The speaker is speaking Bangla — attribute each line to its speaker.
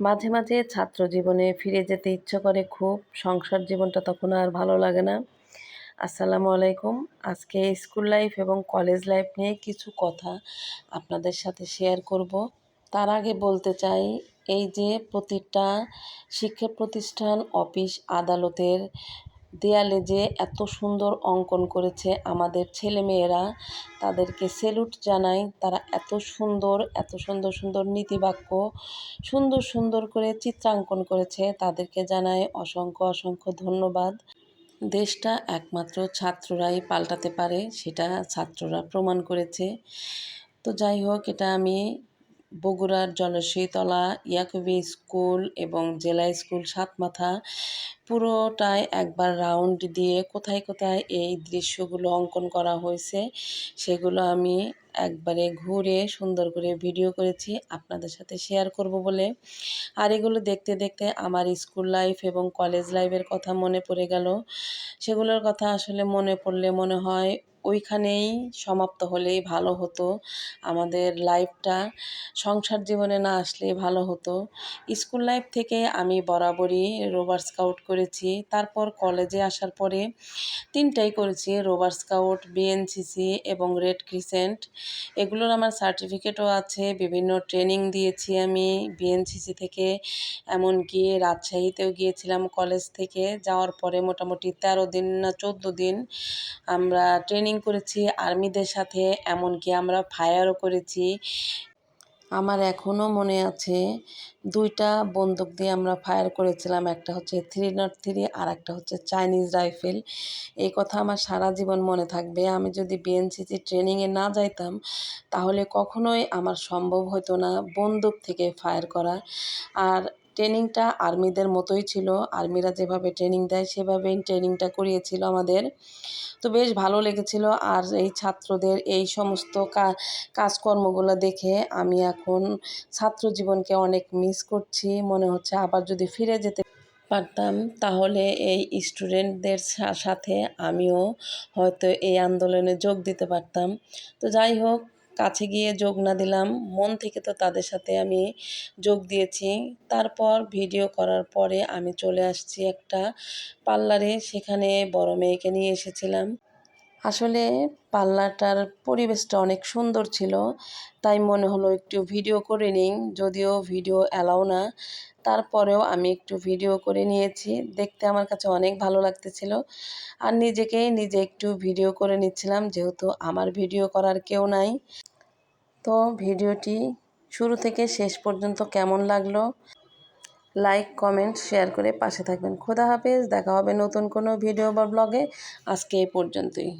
Speaker 1: মাঝে মাঝে ছাত্র জীবনে ফিরে যেতে ইচ্ছে করে খুব, সংসার জীবনটা তখন আর ভালো লাগে না। আসসালামু আলাইকুম। আজকে স্কুল লাইফ এবং কলেজ লাইফ নিয়ে কিছু কথা আপনাদের সাথে শেয়ার করব। তার আগে বলতে চাই, এই যে প্রতিটা শিক্ষা প্রতিষ্ঠান, অফিস, আদালতের দেয়ালে যে এত সুন্দর অঙ্কন করেছে আমাদের ছেলেমেয়েরা, তাদেরকে সেলুট জানাই। তারা এত সুন্দর এত সুন্দর সুন্দর নীতিবাক্য, সুন্দর সুন্দর করে চিত্রাঙ্কন করেছে। তাদেরকে জানাই অসংখ্য অসংখ্য ধন্যবাদ। দেশটা একমাত্র ছাত্ররাই পাল্টাতে পারে, সেটা ছাত্ররা প্রমাণ করেছে। তো যাই হোক, এটা আমি বগুড়ার জলসীতলা ইয়াকুবি স্কুল এবং জেলা স্কুল সাতমাথা পুরোটাই একবার রাউন্ড দিয়ে কোথায় কোথায় এই দৃশ্যগুলো অঙ্কন করা হয়েছে, সেগুলো আমি একবারে ঘুরে সুন্দর করে ভিডিও করেছি, আপনাদের সাথে শেয়ার করব বলে। আর এগুলো দেখতে দেখতে আমার স্কুল লাইফ এবং কলেজ লাইফের কথা মনে পড়ে গেল। সেগুলোর কথা আসলে মনে পড়লে মনে হয় ওইখানেই সমাপ্ত হলেই ভালো হতো। আমাদের লাইফটা, সংসার জীবনে না আসলে ভালো হতো। স্কুল লাইফ থেকে আমি বরাবরই রোভার স্কাউট করেছি। তারপর কলেজে আসার পরে তিনটাই করেছি, রোভার স্কাউট বিএনসিসি এবং রেড ক্রিসেন্ট। এগুলোর আমার সার্টিফিকেটও আছে, বিভিন্ন ট্রেনিং দিয়েছি আমি বিএনসিসি থেকে। এমনকি রাজশাহীতেও গিয়েছিলাম কলেজ থেকে। যাওয়ার পরে মোটামুটি তেরো দিন না চোদ্দ দিন আমরা ট্রেনিং করেছি, আর্মিদের সাথে, এমনকি আমরা ফায়ারও করেছি। আমার এখনও মনে আছে, দুইটা বন্দুক দিয়ে আমরা ফায়ার করেছিলাম, একটা হচ্ছে থ্রি নট থ্রি আর একটা হচ্ছে চাইনিজ রাইফেল। এই কথা আমার সারা জীবন মনে থাকবে। আমি যদি বিএনসিসি ট্রেনিংয়ে না যাইতাম, তাহলে কখনোই আমার সম্ভব হতো না বন্দুক থেকে ফায়ার করা। আর ট্রেনিংটা আর্মিদের মতোই ছিল। আর্মিরা যেভাবে ট্রেনিং দেয় সেভাবেই ট্রেনিংটা করিয়েছিল আমাদের। তো বেশ ভালো লেগেছিল। আর এই ছাত্রদের এই সমস্ত কাজকর্মগুলো দেখে আমি এখন ছাত্র জীবনকে অনেক মিস করছি। মনে হচ্ছে আবার যদি ফিরে যেতে পারতাম, তাহলে এই স্টুডেন্টদের সাথে আমিও হয়তো এই আন্দোলনে যোগ দিতে পারতাম। তো যাই হোক কাছে গিয়ে যোগ না দিলাম। মন থেকে তো তাদের সাথে আমি যোগ দিয়েছি। তারপর ভিডিও করার পরে আমি চলে আসছি একটা পার্লারে। সেখানে বড় মেয়েকে নিয়ে এসেছিলাম। আসলে পাল্লাটার পরিবেশটা অনেক সুন্দর ছিল, তাই মনে হলো একটু ভিডিও করে নিই, যদিও ভিডিও অ্যালাও না। তারপরেও আমি একটু ভিডিও করে নিয়েছি, দেখতে আমার কাছে অনেক ভালো লাগতেছিল। আর নিজেকেই নিজে একটু ভিডিও করে নিচ্ছিলাম, যেহেতু আমার ভিডিও করার কেউ নাই। তো ভিডিওটি শুরু থেকে শেষ পর্যন্ত কেমন লাগল? লাইক কমেন্ট শেয়ার করে পাশে থাকবেন। খোদা হাফেজ, দেখা হবে নতুন কোনো ভিডিও বা ব্লগে আজকে এই পর্যন্তই।